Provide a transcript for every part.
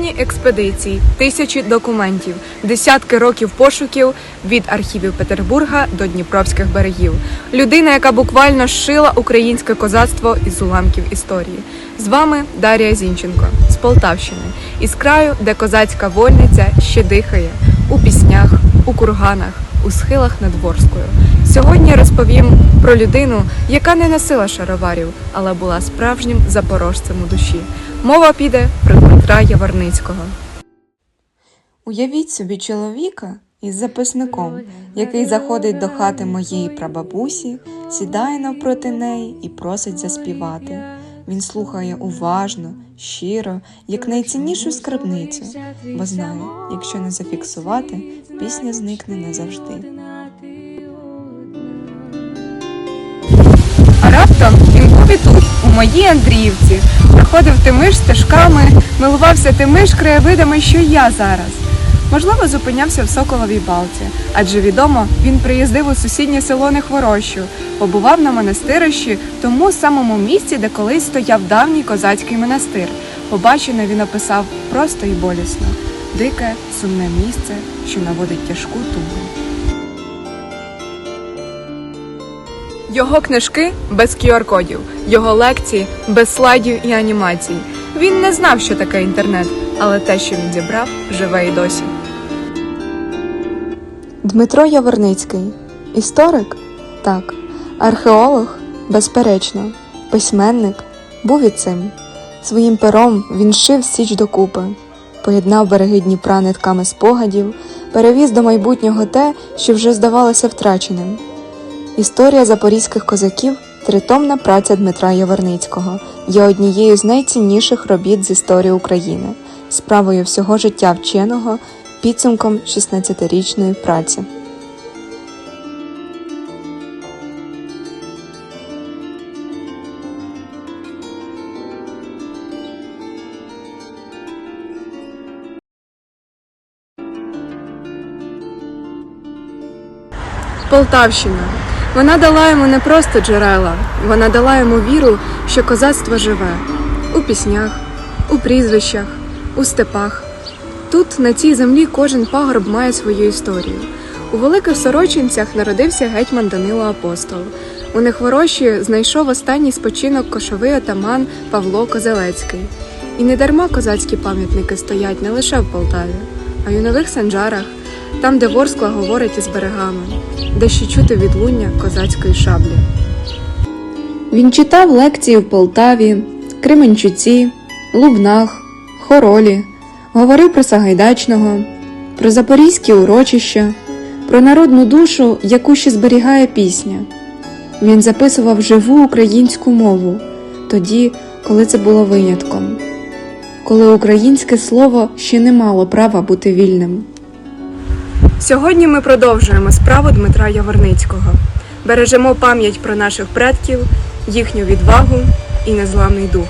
Сотні експедицій, тисячі документів, десятки років пошуків від архівів Петербурга до Дніпровських берегів. Людина, яка буквально зшила українське козацтво із уламків історії. З вами Дар'я Зінченко з Полтавщини, із краю, де козацька вольниця ще дихає у піснях, у курганах, у схилах над Ворскою. Сьогодні розповім про людину, яка не носила шароварів, але була справжнім запорожцем у душі. Мова піде про Дмитра Яворницького. Уявіть собі чоловіка із записником, який заходить до хати моєї прабабусі, сідає навпроти неї і просить заспівати. Він слухає уважно, щиро, як найціннішу скарбницю, бо знає, якщо не зафіксувати, пісня зникне назавжди. А раптом він і тут, у моїй Андріївці, проходив тими ж стежками, милувався тими ж краєвидами, що я зараз. Можливо, зупинявся в Соколовій Балці, адже відомо, він приїздив у сусіднє село Нехворощу, побував на монастирищі, тому самому місці, де колись стояв давній козацький монастир. Побачене він описав просто і болісно, дике, сумне місце, що наводить тяжку тугу. Його книжки без QR-кодів, його лекції без слайдів і анімацій. Він не знав, що таке інтернет, але те, що він зібрав, живе і досі. Дмитро Яворницький. Історик? Так. Археолог? Безперечно. Письменник? Був і цим. Своїм пером він шив січ докупи, поєднав береги Дніпра нитками спогадів, перевіз до майбутнього те, що вже здавалося втраченим. Історія запорізьких козаків тритомна праця Дмитра Яворницького є однією з найцінніших робіт з історії України, справою всього життя вченого, підсумком 16-річної праці. Полтавщина. Вона дала йому не просто джерела, вона дала йому віру, що козацтво живе у піснях, у прізвищах, у степах. Тут, на цій землі, кожен пагорб має свою історію. У великих сорочинцях народився гетьман Данило Апостол. У Нехворощі знайшов останній спочинок кошовий отаман Павло Козелецький. І не дарма козацькі пам'ятники стоять не лише в Полтаві, а й у нових санджарах, там, де Ворскла говорить із берегами, де ще чути відлуння козацької шаблі. Він читав лекції в Полтаві, Кременчуці, Лубнах, Хоролі, говорив про Сагайдачного, про запорізькі урочища, про народну душу, яку ще зберігає пісня. Він записував живу українську мову тоді, коли це було винятком, коли українське слово ще не мало права бути вільним. Сьогодні ми продовжуємо справу Дмитра Яворницького. Бережемо пам'ять про наших предків, їхню відвагу і незламний дух.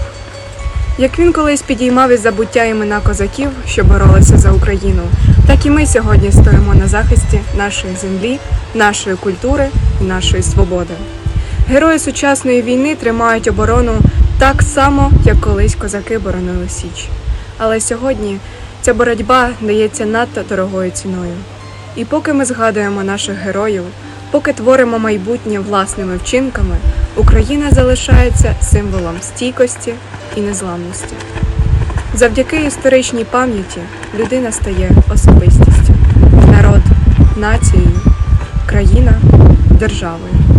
Як він колись підіймав із забуття імена козаків, що боролися за Україну, так і ми сьогодні стоїмо на захисті нашої землі, нашої культури і нашої свободи. Герої сучасної війни тримають оборону так само, як колись козаки боронили Січ. Але сьогодні ця боротьба дається надто дорогою ціною. І поки ми згадуємо наших героїв, поки творимо майбутнє власними вчинками, Україна залишається символом стійкості і незламності. Завдяки історичній пам'яті людина стає особистістю, народ нацією, країна державою.